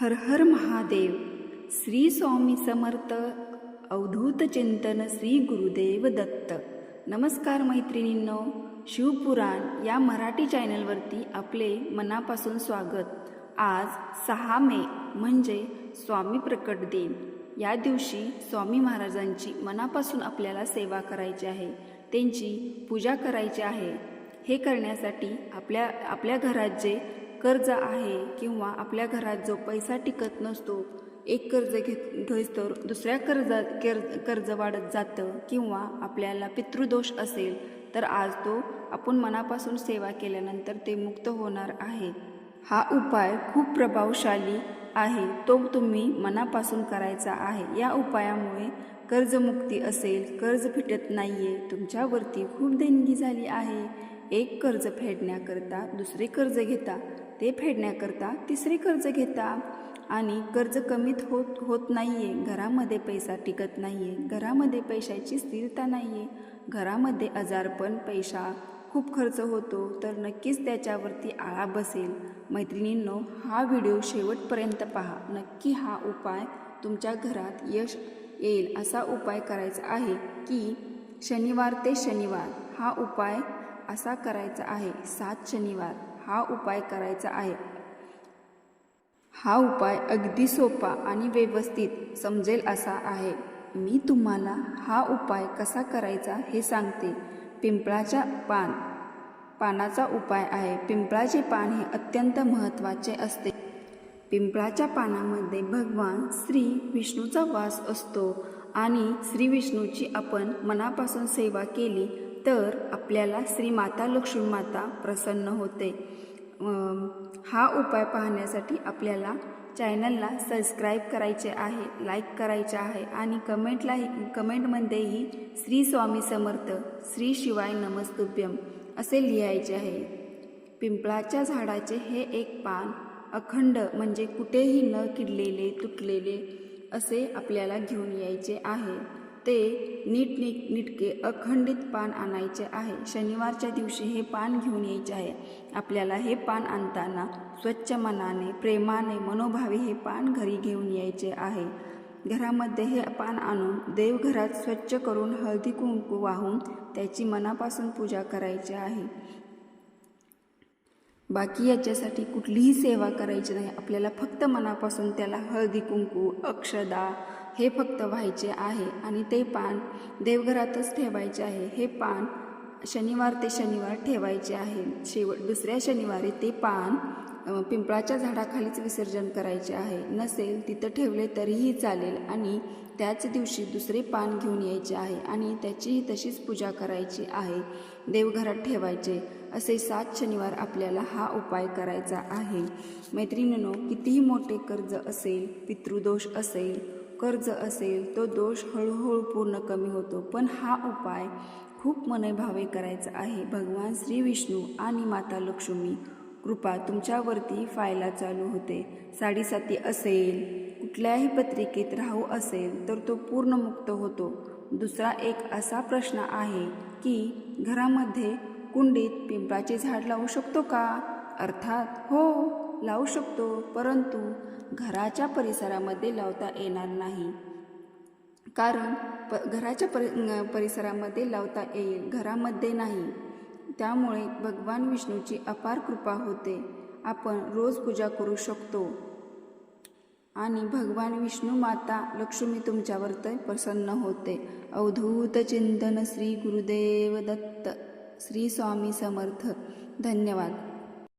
हर हर महादेव श्री स्वामी समर्थ अवधूत चिंतन श्री गुरुदेव दत्त. नमस्कार मैत्रिणींनो शिवपुराण या मराठी चॅनलवरती आपले मनापासून स्वागत. आज सहा मे म्हणजे स्वामी प्रकट दिन. या दिवशी स्वामी महाराजांची मनापासून आपल्याला सेवा करायची आहे त्यांची पूजा करायची आहे. हे करण्यासाठी आपल्या आपल्या घरात जे कर्ज आहे किंवा आपल्या घरात जो पैसा टिकत नसतो एक कर्ज घेत घेस तर दुसऱ्या कर्जा कर्ज कर्ज वाढत जातं किंवा आपल्याला पितृदोष असेल तर आज तो आपण मनापासून सेवा केल्यानंतर ते मुक्त होणार आहे. हा उपाय खूप प्रभावशाली आहे तो तुम्ही मनापासून करायचा आहे. या उपायामुळे कर्जमुक्ती असेल कर्ज फिटत आहे तुमच्यावरती खूप देणगी झाली आहे. एक कर्ज फेडण्याकरता दुसरे कर्ज घेता ते फेडण्याकरता तिसरे कर्ज घेता. आणि कर्ज कमीत होत होत नाही आहे घरामध्ये पैसा टिकत नाही आहे घरामध्ये पैशाची स्थिरता नाही आहे घरामध्ये आजारपण पैसा खूप खर्च होतो तर नक्कीच त्याच्यावरती आळा बसेल. मैत्रिणींनो हा व्हिडिओ शेवटपर्यंत पहा. नक्की हा उपाय तुमच्या घरात यश येईल असा उपाय करायचा आहे की शनिवार ते शनिवार हा उपाय असा करायचा आहे. सात शनिवार हा उपाय करायचा आहे. हा उपाय अगदी सोपा आणि व्यवस्थित समजेल असा आहे. मी तुम्हाला हा उपाय कसा करायचा हे सांगते. पिंपळाच्या पान पानाचा उपाय आहे. पिंपळाचे पान हे अत्यंत महत्त्वाचे असते. पिंपळाच्या पानामध्ये भगवान श्री विष्णूचा वास असतो आणि श्री विष्णूची आपण मनापासून सेवा केली तर आपल्याला श्री माता लक्ष्मी माता प्रसन्न होते. हा उपाय पाहण्यासाठी आपल्याला चॅनलला सबस्क्राईब करायचे आहे लाईक करायचे आहे आणि कमेंटलाही कमेंटमध्येही श्री स्वामी समर्थ श्री शिवाय नमस्तुभ्यम असे लिहायचे आहे. पिंपळाच्या झाडाचे हे एक पान अखंड म्हणजे कुठेही न किडलेले तुटलेले असे आपल्याला घेऊन यायचे आहे. ते नीट नीट नीटके अखंडित पान आणायचे आहे. शनिवारच्या दिवशी हे पान घेऊन यायचे आहे. आपल्याला हे पान आणताना स्वच्छ मनाने प्रेमाने मनोभावे हे पान घरी घेऊन यायचे आहे. घरामध्ये हे पान आणून देवघरात स्वच्छ करून हळदी कुंकू वाहून त्याची मनापासून पूजा करायची आहे. बाकी याच्यासाठी कुठलीही सेवा करायची नाही. आपल्याला फक्त मनापासून त्याला हळदी कुंकू अक्षदा हे फक्त व्हायचे आहे. आणि ते पान देवघरातच ठेवायचे आहे. हे पान शनिवार ते शनिवार ठेवायचे आहे. शेवट दुसऱ्या शनिवारी ते पान पिंपळाच्या झाडाखालीच विसर्जन करायचे आहे. नसेल तिथं ठेवले तरीही चालेल आणि त्याच दिवशी दुसरे पान घेऊन यायचे आहे आणि त्याचीही तशीच पूजा करायची आहे. देवघरात ठेवायचे असे सात शनिवार आपल्याला हा उपाय करायचा आहे. मैत्रिणींनो कितीही मोठे कर्ज असेल पितृदोष असेल कर्ज असेल तो दोष हळूहळू पूर्ण कमी होतो. पण हा उपाय खूप मनभावे करायचा आहे. भगवान श्री विष्णू आणि माता लक्ष्मी कृपा तुमच्यावरती फायला चालू होते. साडेसाती असेल कुठल्याही पत्रिकेत राहू असेल तर तो पूर्ण मुक्त होतो. दुसरा एक असा प्रश्न आहे की घरामध्ये कुंडीत पिंपळाचे झाड लावू शकतो का? अर्थात हो लावू शकतो परंतु घराच्या परिसरामध्ये लावता येणार नाही. कारण प घराच्या परि परिसरामध्ये लावता येईल घरामध्ये नाही. त्यामुळे भगवान विष्णूची अपार कृपा होते. आपण रोज पूजा करू शकतो. आणि भगवान विष्णू माता लक्ष्मी तुमच्यावर तर प्रसन्न होते. अवधूत चिंतन श्री गुरुदेव दत्त श्री स्वामी समर्थ. धन्यवाद.